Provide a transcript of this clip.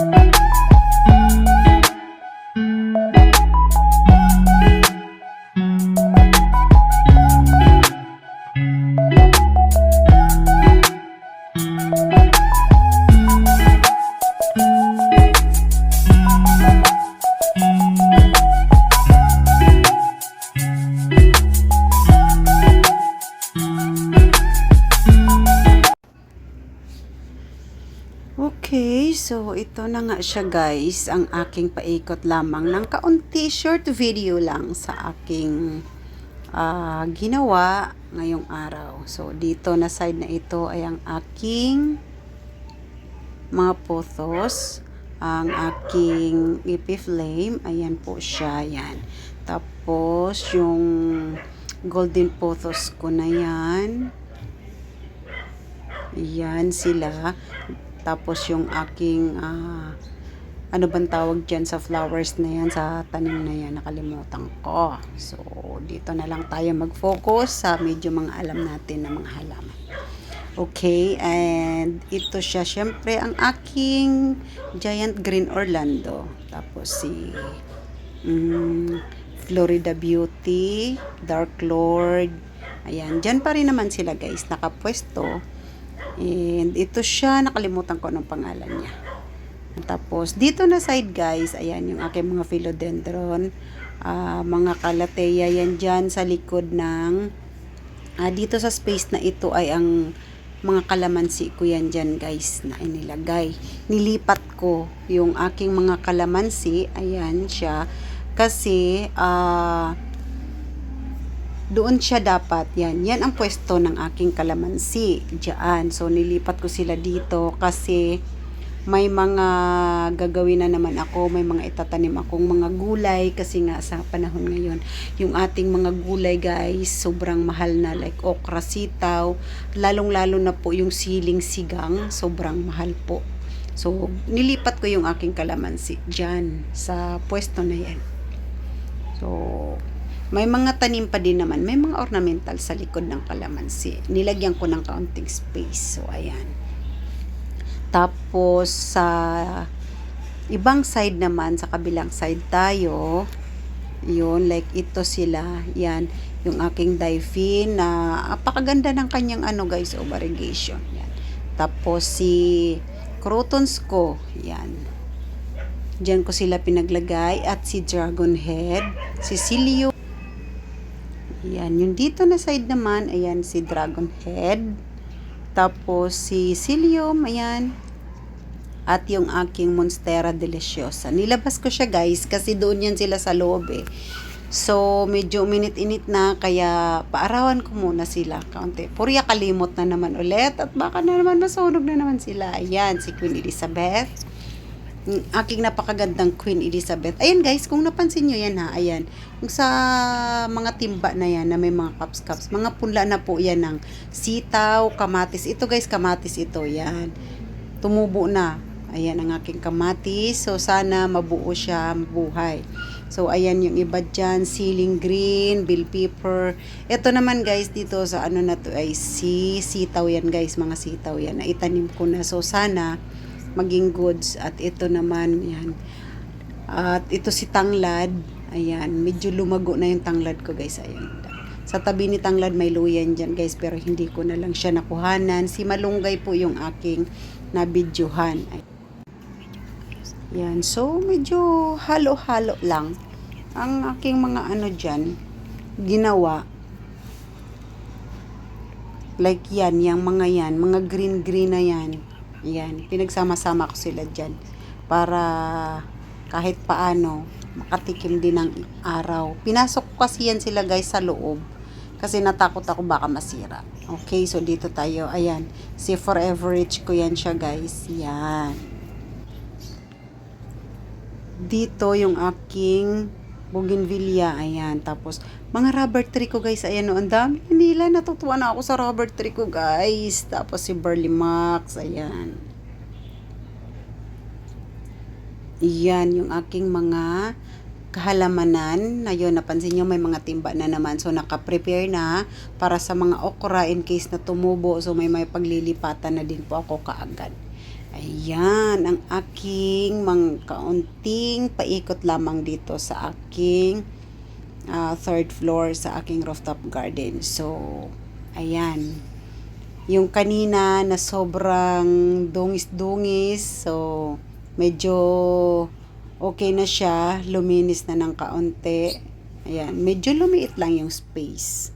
Thank you. So, ito na nga siya guys, ang aking paikot lamang ng kaunti short video lang sa aking ah, ginawa ngayong araw. So, dito na side na ito ay ang aking mga photos, ang aking EP flame, ayan po siya, yan. Tapos, yung golden photos ko na yan. Yan sila. Tapos yung aking ah, ano bang tawag dyan sa flowers na yan, sa tanim na yan, nakalimutan ko. So, dito na lang tayo mag-focus sa medyo mga alam natin na mga halaman. Okay, and ito siya, syempre, ang aking Giant Green Orlando. Tapos si mm, Florida Beauty, Dark Lord. Ayan, dyan pa rin naman sila guys, nakapwesto. And ito siya, nakalimutan ko ng pangalan niya. Tapos, dito na side guys, ayan yung aking mga philodendron. ah, mga kalateya yan dyan sa likod ng, ah, dito sa space na ito ay ang mga kalamansi ko yan dyan guys na inilagay. Nilipat ko yung aking mga kalamansi, ayan siya, kasi, ah, doon siya dapat yan. Yan ang pwesto ng aking kalamansi diyan so nilipat ko sila dito kasi may mga gagawin na naman ako. May mga itatanim akong mga gulay kasi nga sa panahon ngayon yung ating mga gulay guys sobrang mahal na like okra sitaw. Lalong lalo na po yung siling sigang sobrang mahal po. So nilipat ko yung aking kalamansi diyan sa pwesto na yan. So may mga tanim pa din naman. May mga ornamental sa likod ng kalamansi. Nilagyan ko ng kaunting space. So, ayan. Tapos, sa ibang side naman, sa kabilang side tayo, yun, like ito sila, yan, yung aking Dyphine na apakaganda ng kanyang ano guys, o variegation. Yan. Tapos, si crotons ko, yan. Diyan ko sila pinaglagay at si Dragon Head, si Silio Ayan, yung dito na side naman, ayan si Dragon Head. Tapos si Cilium, ayan. At yung aking Monstera Deliciosa. Nilabas ko siya guys kasi doon yan sila sa loob eh. So, medyo uminit-init na kaya paarawan ko muna sila kaunti. Purya kalimot na naman ulit at baka na naman masunog na naman sila. Ayan, si Queen Elizabeth aking napakagandang Queen Elizabeth. Ayan guys, kung napansin nyo yan ha, ayan. Yung sa mga timba na yan na may mga cups-cups, mga punla na po yan ng sitaw, kamatis. Ito guys, kamatis ito, yan. Tumubo na. Ayan ang aking kamatis. So, sana mabuo siya, mabuhay. So, ayan yung iba dyan, ceiling green, bell pepper. Ito naman guys, dito sa ano na to ay si sitaw yan guys, mga sitaw yan. Na itanim ko na. So, sana maging goods at ito naman yan. At ito si tanglad. Ayan medyo lumago na yung tanglad ko guys. Ayan. Sa tabi ni tanglad may luyan dyan guys pero hindi ko na lang siya nakuhanan. Si malunggay po yung aking nabidyohan. Yan so medyo halo halo lang ang aking mga ano dyan ginawa. Like yan yung mga yan mga green green na yan yan, pinagsama-sama ko sila dyan para kahit paano makatikim din ng araw. Pinasok ko kasi yan sila guys sa loob kasi natakot ako baka masira. Okay, so dito tayo. Ayan, si Forever Rich ko yan siya guys. Yan. Dito yung aking bougainvillea. Ayan, tapos mga rubber tree ko guys, ayan o, ang dami nila. Natutuwa na ako sa rubber tree ko guys. Tapos si Burley Max, ayan. Iyan yung aking mga kahalamanan na yun, napansin nyo may mga timba na naman. So, naka-prepare na para sa mga okra in case na tumubo. So, may may paglilipatan na din po ako kaagad. Ayan, ang aking mga kaunting paikot lamang dito sa aking uh, third floor sa aking rooftop garden. So, ayan. Yung kanina na sobrang dungis-dungis. So, medyo okay na siya. Luminis na ng kaunti. Ayan. Medyo lumiit lang yung space.